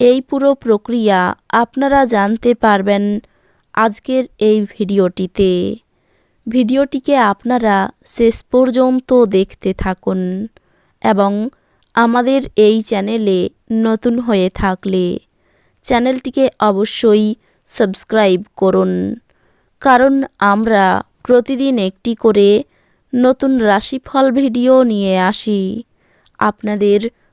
এই পুরো প্রক্রিয়া আপনারা জানতে পারবেন আজকের এই ভিডিওটিতে। ভিডিওটিকে আপনারা শেষ পর্যন্ত দেখতে থাকুন এবং আমাদের এই চ্যানেলে নতুন হয়ে থাকলে চ্যানেলটিকে অবশ্যই সাবস্ক্রাইব করুন। কারণ আমরা প্রতিদিন একটি করে নতুন রাশিফল ভিডিও নিয়ে আসি। আপনাদের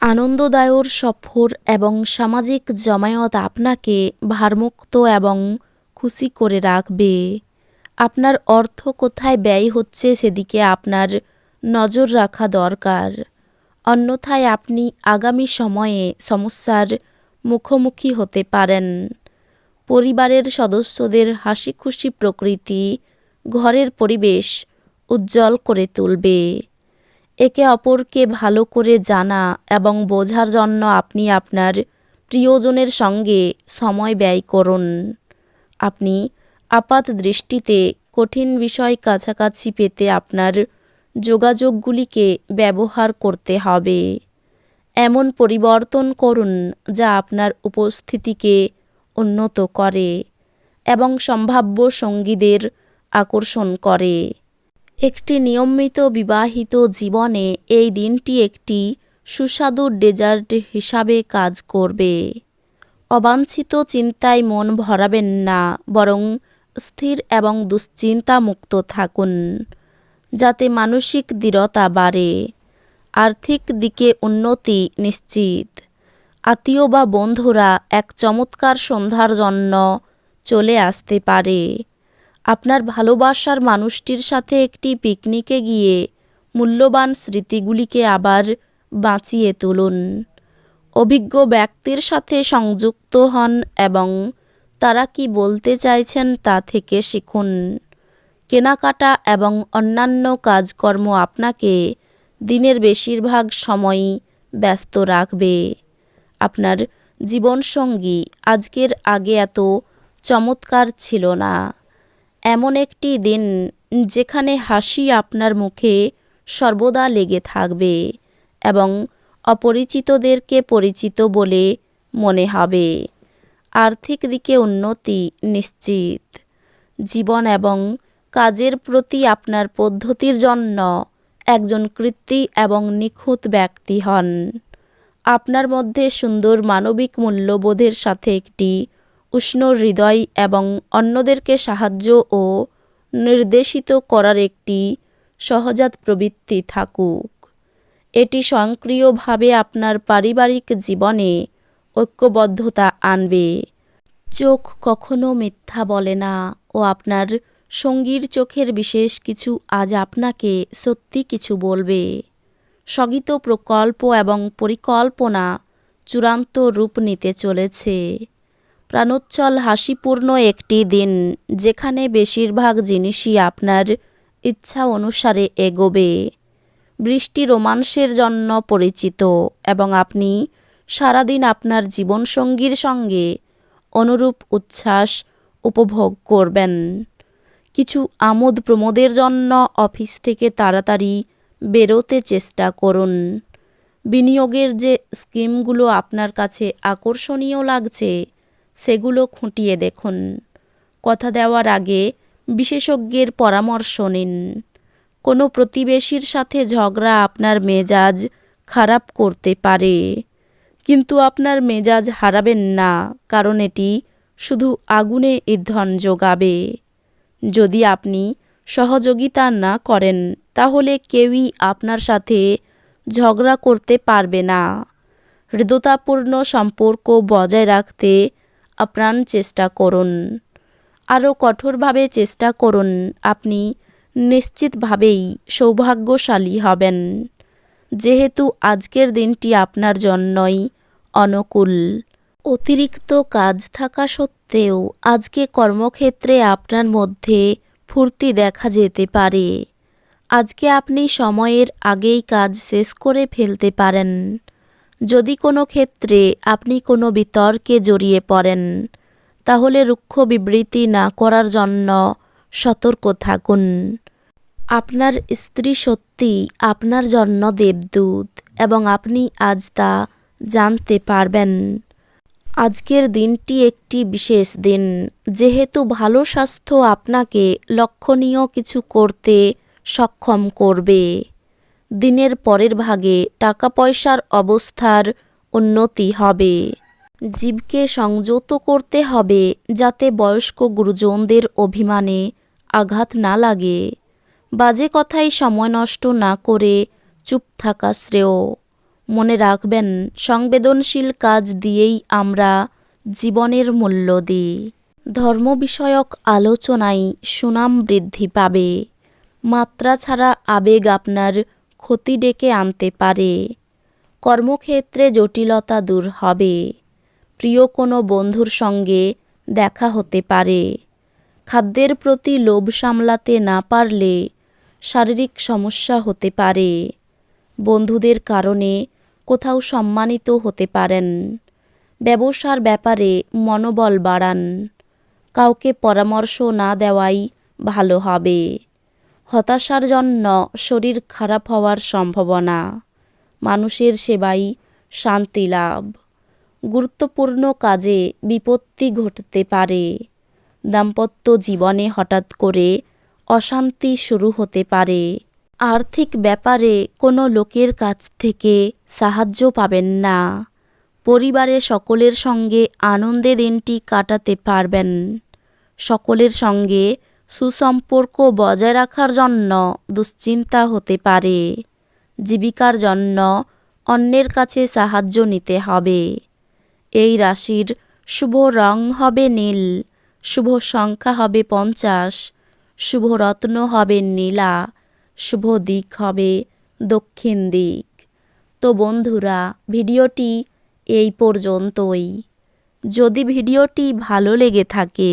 আনন্দদায়ক সফর এবং সামাজিক জমায়েত আপনাকে ভারমুক্ত এবং খুশি করে রাখবে। আপনার অর্থ কোথায় ব্যয় হচ্ছে সেদিকে আপনার নজর রাখা দরকার। অন্যথায় আপনি আগামী সময়ে সমস্যার মুখোমুখি হতে পারেন। পরিবারের সদস্যদের হাসি খুশি প্রকৃতি, ঘরের পরিবেশ উজ্জ্বল করে তুলবে। একে অপরকে ভালো করে জানা এবং বোঝার জন্য আপনি আপনার প্রিয়জনের সঙ্গে সময় ব্যয় করুন। আপনি আপাত দৃষ্টিতে কঠিন বিষয় কাছাকাছি পেতে আপনার যোগাযোগগুলিকে ব্যবহার করতে হবে। এমন পরিবর্তন করুন যা আপনার উপস্থিতিকে উন্নত করে এবং সম্ভাব্য সঙ্গীদের আকর্ষণ করে। একটি নিয়মিত বিবাহিত জীবনে এই দিনটি একটি সুস্বাদু ডেজার্ট হিসাবে কাজ করবে। অবাঞ্ছিত চিন্তায় মন ভরাবেন না, বরং স্থির এবং দুশ্চিন্তামুক্ত থাকুন, যাতে মানসিক দৃঢ়তা বাড়ে, আর্থিক দিকে উন্নতি নিশ্চিত। আত্মীয় বা বন্ধুরা এক চমৎকার সন্ধ্যার জন্য চলে আসতে পারে। আপনার ভালোবাসার মানুষটির সাথে একটি পিকনিকে গিয়ে মূল্যবান স্মৃতিগুলিকে আবার বাঁচিয়ে তুলুন। অভিজ্ঞ ব্যক্তির সাথে সংযুক্ত হন এবং তারা কি বলতে চাইছেন তা থেকে শিখুন। কেনাকাটা এবং অন্যান্য কাজকর্ম আপনাকে দিনের বেশিরভাগ সময়ই ব্যস্ত রাখবে। আপনার জীবনসঙ্গী আজকের আগে এত চমৎকার ছিল না। এমন একটি দিন যেখানে হাসি আপনার মুখে সর্বদা লেগে থাকবে এবং অপরিচিতদেরকে পরিচিত বলে মনে হবে। আর্থিক দিকে উন্নতি নিশ্চিত। জীবন এবং কাজের প্রতি আপনার পদ্ধতির জন্য একজন কৃত্তি এবং নিখুঁত ব্যক্তি হন। আপনার মধ্যে সুন্দর মানবিক মূল্যবোধের সাথে একটি উষ্ণ হৃদয় এবং অন্যদেরকে সাহায্য ও নির্দেশিত করার একটি সহজাত প্রবৃত্তি থাকুক। এটি স্বয়ংক্রিয়ভাবে আপনার পারিবারিক জীবনে ঐক্যবদ্ধতা আনবে। চোখ কখনো মিথ্যা বলে না ও আপনার সঙ্গীর চোখের বিশেষ কিছু আজ আপনাকে সত্যি কিছু বলবে। স্থগিত প্রকল্প এবং পরিকল্পনা চূড়ান্ত রূপ নিতে চলেছে। প্রাণোচ্ছল হাসিপূর্ণ একটি দিন, যেখানে বেশিরভাগ জিনিসই আপনার ইচ্ছা অনুসারে এগোবে। বৃষ্টি রোমান্সের জন্য পরিচিত এবং আপনি সারাদিন আপনার জীবনসঙ্গীর সঙ্গে অনুরূপ উচ্ছ্বাস উপভোগ করবেন। কিছু আমোদ প্রমোদের জন্য অফিস থেকে তাড়াতাড়ি বেরোতে চেষ্টা করুন। বিনিয়োগের যে স্কিমগুলো আপনার কাছে আকর্ষণীয় লাগছে সেগুলো খুঁটিয়ে দেখুন। কথা দেওয়ার আগে বিশেষজ্ঞের পরামর্শ নিন। কোনো প্রতিবেশীর সাথে ঝগড়া আপনার মেজাজ খারাপ করতে পারে। কিন্তু আপনার মেজাজ হারাবেন না, কারণ এটি শুধু আগুনে ইন্ধন যোগাবে। যদি আপনি সহযোগিতা না করেন, তাহলে কেউই আপনার সাথে ঝগড়া করতে পারবে না। হৃদতাপূর্ণ সম্পর্ক বজায় রাখতে আপ্রাণ চেষ্টা করুন। আরও কঠোরভাবে চেষ্টা করুন। আপনি নিশ্চিতভাবেই সৌভাগ্যশালী হবেন। যেহেতু আজকের দিনটি আপনার জন্যই অনুকূল। অতিরিক্ত কাজ থাকা সত্ত্বেও আজকে কর্মক্ষেত্রে আপনার মধ্যে ফুর্তি দেখা যেতে পারে। আজকে আপনি সময়ের আগেই কাজ শেষ করে ফেলতে পারেন। যদি কোনো ক্ষেত্রে আপনি কোনো বিতর্কে জড়িয়ে পড়েন, তাহলে রুক্ষ বিবৃতি না করার জন্য সতর্ক থাকুন। আপনার স্ত্রী সত্যি আপনার জন্য দেবদূত এবং আপনি আজ তা জানতে পারবেন। আজকের দিনটি একটি বিশেষ দিন। যেহেতু ভালো স্বাস্থ্য আপনাকে লক্ষণীয় কিছু করতে সক্ষম করবে। দিনের পরের ভাগে টাকা পয়সার অবস্থার উন্নতি হবে। জীবকে সংযত করতে হবে যাতে বয়স্ক গুরুজনদের অভিমানে আঘাত না লাগে। বাজে কথায় সময় নষ্ট না করে চুপ থাকা শ্রেয়। মনে রাখবেন, সংবেদনশীল কাজ দিয়েই আমরা জীবনের মূল্য দিই। ধর্ম বিষয়ক আলোচনায় সুনাম বৃদ্ধি পাবে। মাত্রা ছাড়া আবেগ আপনার ক্ষতি ডেকে আনতে পারে। কর্মক্ষেত্রে জটিলতা দূর হবে। প্রিয় কোনো বন্ধুর সঙ্গে দেখা হতে পারে। খাদ্যের প্রতি লোভ সামলাতে না পারলে শারীরিক সমস্যা হতে পারে। বন্ধুদের কারণে কোথাও সম্মানিত হতে পারেন। ব্যবসার ব্যাপারে মনোবল বাড়ান। কাউকে পরামর্শ না দেওয়াই ভালো হবে। হতাশার জন্য শরীর খারাপ হওয়ার সম্ভাবনা। মানুষের সেবাই শান্তি লাভ। গুরুত্বপূর্ণ কাজে বিপত্তি ঘটতে পারে। দাম্পত্য জীবনে হঠাৎ করে অশান্তি শুরু হতে পারে। আর্থিক ব্যাপারে কোনো লোকের কাছ থেকে সাহায্য পাবেন না। পরিবারে সকলের সঙ্গে আনন্দে দিনটি কাটাতে পারবেন। সকলের সঙ্গে সুসম্পর্ক বজায় রাখার জন্য দুশ্চিন্তা হতে পারে। জীবিকার জন্য অন্যের কাছে সাহায্য নিতে হবে। এই রাশির শুভ রং হবে নীল, শুভ সংখ্যা হবে পঞ্চাশ, শুভ রত্ন হবে নীলা, শুভ দিক হবে দক্ষিণ দিক। তো বন্ধুরা, ভিডিওটি এই পর্যন্তই। যদি ভিডিওটি ভালো লেগে থাকে